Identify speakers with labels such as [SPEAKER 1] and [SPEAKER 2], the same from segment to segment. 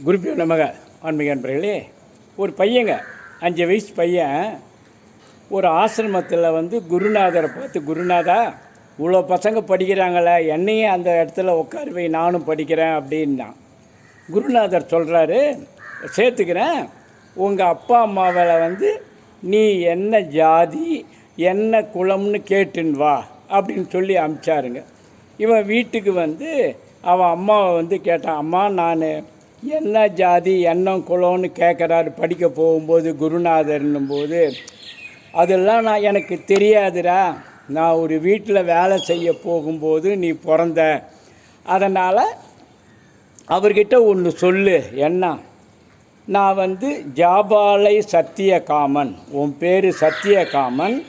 [SPEAKER 1] குருப்பியோ நமக ஆன்மீக நண்பர்களே ஒரு பையங்க அஞ்சு வயசு பையன் ஒரு ஆசிரமத்தில் வந்து குருநாதரை பார்த்து குருநாதா இவ்வளோ பசங்க படிக்கிறாங்களே என்னையும் அந்த இடத்துல உட்கார போய் நானும் படிக்கிறேன் அப்படின்னான் குருநாதர் சொல்கிறாரு சேர்த்துக்கிறேன் உங்கள் அப்பா அம்மாவில் வந்து நீ என்ன ஜாதி என்ன குலம்னு கேட்டுன்னு வா அப்படின்னு சொல்லி அனுப்பிச்சாருங்க இவன் வீட்டுக்கு வந்து அவன் அம்மாவை வந்து கேட்டான் அம்மா நான் என்ன ஜாதி என்ன குலம்னு கேட்குறாரு படிக்க போகும்போது குருநாதர்னும் போது அதெல்லாம் நான் எனக்கு தெரியாதுடா. நான் ஒரு வீட்டில் வேலை செய்ய போகும்போது நீ பிறந்த. அதனால் அவர்கிட்ட ஒன்று சொல்லு. என்ன? நான் வந்து ஜாபாலை சத்தியகாமன். உன் பேர் சத்தியகாமன்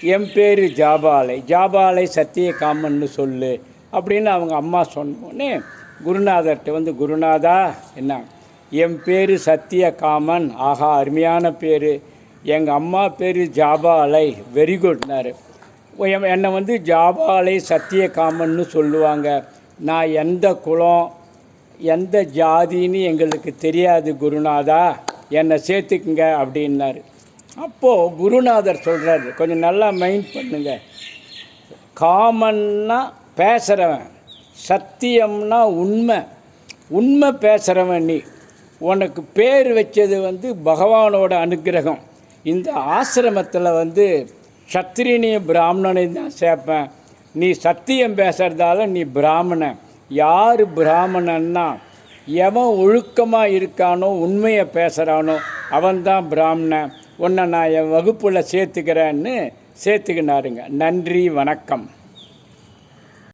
[SPEAKER 1] என் பேர் ஜாபாலை. ஜாபாலை சத்தியகாமன்னு சொல்லு. அப்படின்னு அவங்க அம்மா சொன்னோடனே குருநாதர்கிட்ட வந்து குருநாதா என்ன? என் பேர் சத்தியகாமன். ஆஹா அருமையான பேர். எங்கள் அம்மா பேர் ஜாபாலை. வெரி குட்னாரு என்னை வந்து ஜாபாலை சத்தியகாமன்னு சொல்லுவாங்க. நான் எந்த குலம் எந்த ஜாதின்னு எங்களுக்கு தெரியாது குருநாதா. என்னை சேர்த்துக்குங்க அப்படின்னாரு. அப்போது குருநாதர் சொல்கிறாரு கொஞ்சம் நல்லா மைண்ட் பண்ணுங்க. காமன்னா பேசுகிறவன் சத்தியம்னா உண்மை. உண்மை பேசுகிறவன் நீ. உனக்கு பேர் வச்சது வந்து பகவானோட அனுக்கிரகம் இந்த ஆசிரமத்தில் வந்து சத்திரியனிய பிராமணனை தான் சேர்ப்பேன். நீ சத்தியம் பேசுகிறதால நீ பிராமணன் யார் பிராமணன்னா எவன் ஒழுக்கமாக இருக்கானோ உண்மையை பேசுகிறானோ அவன்தான் பிராமணன் உன்னை நான் என் வகுப்பில் சேர்த்துக்கிறேன்னு சேர்த்துக்கினாருங்க. நன்றி வணக்கம்.